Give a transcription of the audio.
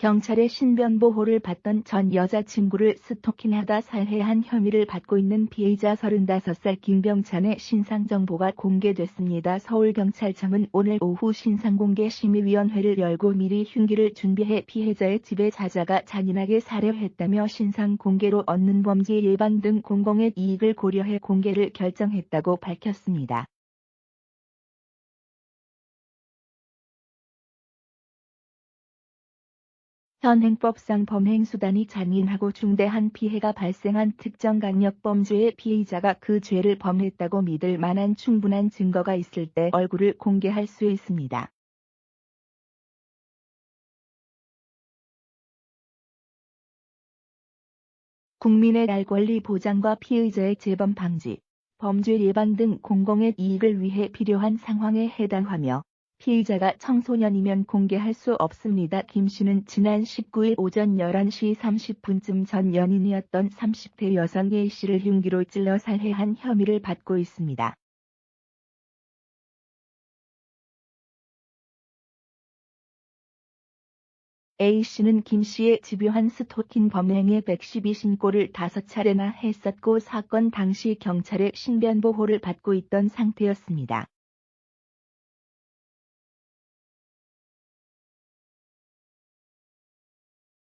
경찰의 신변보호를 받던 전 여자친구를 스토킹하다 살해한 혐의를 받고 있는 피해자 35살 김병찬의 신상정보가 공개됐습니다. 서울경찰청은 오늘 오후 신상공개심의위원회를 열고 미리 흉기를 준비해 피해자의 집에 찾아가 잔인하게 살해했다며 신상공개로 얻는 범죄 예방 등 공공의 이익을 고려해 공개를 결정했다고 밝혔습니다. 현행법상 범행수단이 잔인하고 중대한 피해가 발생한 특정 강력범죄의 피의자가 그 죄를 범했다고 믿을 만한 충분한 증거가 있을 때 얼굴을 공개할 수 있습니다. 국민의 알 권리 보장과 피의자의 재범 방지, 범죄 예방 등 공공의 이익을 위해 필요한 상황에 해당하며 피의자가 청소년이면 공개할 수 없습니다. 김 씨는 지난 19일 오전 11시 30분쯤 전 연인이었던 30대 여성 A 씨를 흉기로 찔러 살해한 혐의를 받고 있습니다. A 씨는 김 씨의 집요한 스토킹 범행에 112 신고를 5차례나 했었고 사건 당시 경찰의 신변보호를 받고 있던 상태였습니다.